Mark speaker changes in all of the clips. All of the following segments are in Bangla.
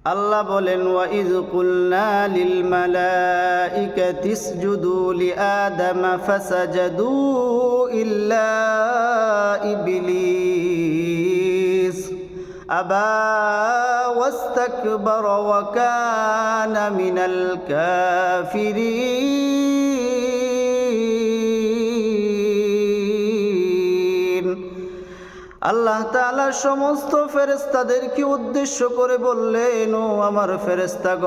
Speaker 1: আল্লাহ বলেন ওয়াইজ কুলনা লিল মালাইকাতি ইসজুদু লিআদামা ফাসাজাদু ইল্লা ইবলিস আবা ওয়াস্তাকবার ওয়া কানা মিনাল আল্লাহ তাআলা সমস্ত ফেরেস্তাদেরকে উদ্দেশ্য করে বললেন, ও আমার ফেরেস্তাগণ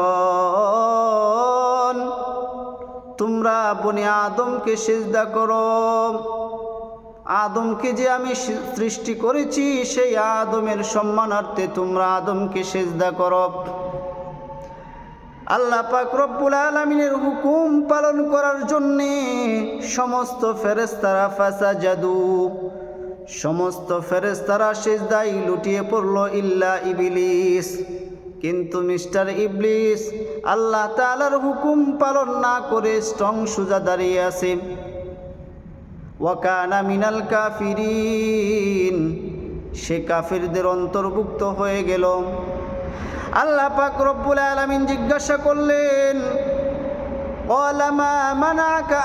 Speaker 1: তোমরা বনি আদমকে সেজদা করো। আদমকে যে আমি সৃষ্টি করেছি, সেই আদমের সম্মানার্থে তোমরা আদমকে সেজদা করো। আল্লাহ পাক রব্বুল আলমিনের হুকুম পালন করার জন্যে সমস্ত ফেরেস্তারা ফাসা জাদু সমস্ত ফেরেস্তারা সেজদাই লুটিয়ে পড়ল ইল্লা ইবিলিস। কিন্তু মিস্টার ইবলিস আল্লাহ তাআলার হুকুম পালন না করে স্ট্রং সুজা দাঁড়িয়ে আছে। ওয়াকানা মিনাল কাফিরিন, সে কাফিরদের অন্তর্ভুক্ত হয়ে গেল। আল্লাহ পাক রব্বুল আলামিন জিজ্ঞাসা করলেন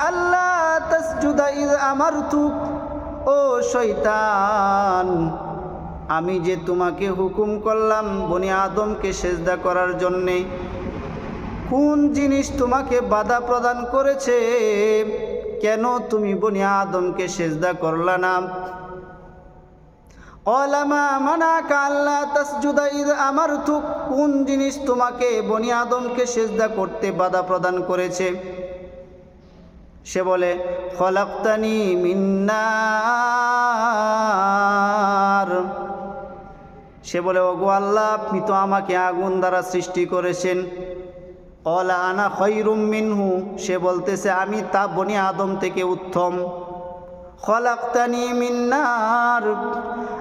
Speaker 1: আল্লাহ তাসজুদা ইয আমারতুক? ও শয়তান, আমি যে তোমাকে হুকুম করলাম বনি আদমকে সেজদা করার জন্যে, কোন জিনিস তোমাকে বাধা প্রদান করেছে? কেন তুমি বনি আদমকে সেজদা করলা না? ইদ কোন জিনিস তোমাকে বনি আদমকে সেজদা করতে বাধা প্রদান করেছে? সে বলে ফলাক্তানি মিন্নার। সে বলে, ওগো আল্লাহ, আপনি তো আমাকে আগুন দ্বারা সৃষ্টি করেছেন। অলা আনা খৈরুম মিনহু। সে বলতেছে, আমি তা বনি আদম থেকে উত্তম। খলাক্তানি মিন্নার।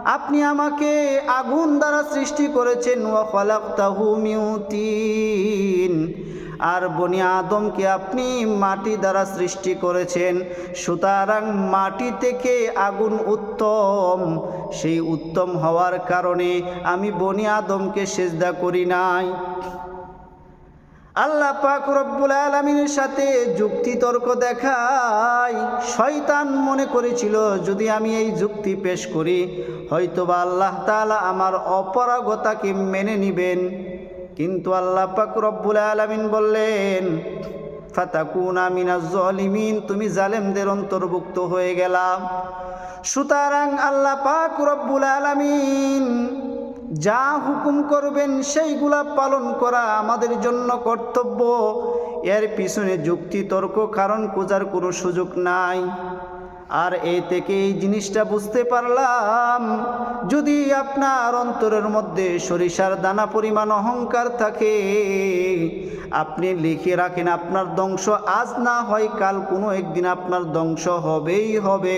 Speaker 1: আপনি আমাকে আগুন দ্বারা সৃষ্টি করেছেন। ও খলাক্তাহু মিউতিন। আর বনি আদমকে আপনি মাটি দ্বারা সৃষ্টি করেছেন। সুতরাং মাটি থেকে আগুন উত্তম। সেই উত্তম হওয়ার কারণে আমি বনি আদমকে সেজদা করি নাই। আল্লাহ পাক রব্বুল আলমিনের সাথে যুক্তি তর্ক দেখায়। শয়তান মনে করেছিল, যদি আমি এই যুক্তি পেশ করি, হয়তোবা আল্লাহ তাআলা আমার অপরাগতাকে মেনে নিবেন। কিন্তু আল্লাহ পাক রব্বুল আলমিন বললেন, ফাতাকুনা জলিমিন তুমি জালেমদের অন্তর্ভুক্ত হয়ে গেলাম সুতরাং আল্লাহ পাক রব্বুল আলমিন যা হুকুম করবেন সেইগুলা পালন করা আমাদের জন্য কর্তব্য। এর পিছনে যুক্তি, তর্ক, কারণ খোঁজার কোনো সুযোগ নাই। আর এ থেকে এই জিনিসটা বুঝতে পারলাম, যদি আপনার অন্তরের মধ্যে সরিষার দানা পরিমাণ অহংকার থাকে, আপনি লিখে রাখেন আপনার ধ্বংস আজ না হয় কাল, কোনো একদিন আপনার ধ্বংস হবেই হবে।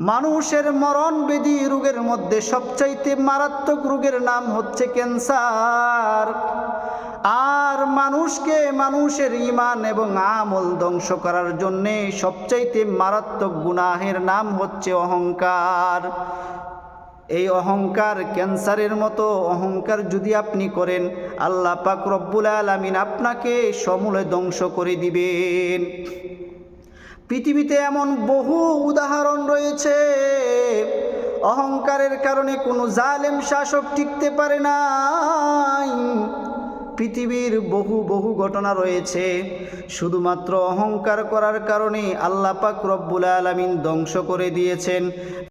Speaker 1: মানুষের মরণ বেদি রোগের মধ্যে সবচাইতে মারাত্মক রোগের নাম হচ্ছে ক্যান্সার। মানুষকে মানুষের ইমান এবং আমল ধ্বংস করার জন্যে সবচাইতে মারাত্মক গুনাহের নাম হচ্ছে অহংকার। এই অহংকার ক্যান্সারের মতো অহংকার যদি আপনি করেন, আল্লাহ পাক রব্বুল আলমিন আপনাকে সমূলে ধ্বংস করে দিবেন। পৃথিবীতে এমন বহু উদাহরণ রয়েছে। অহংকারের কারণে কোনো জালেম শাসক টিকতে পারে নাই। পৃথিবীর বহু বহু ঘটনা রয়েছে। শুধুমাত্র অহংকার করার কারণে আল্লাপাক রব্বুল আলমিন ধ্বংস করে দিয়েছেন।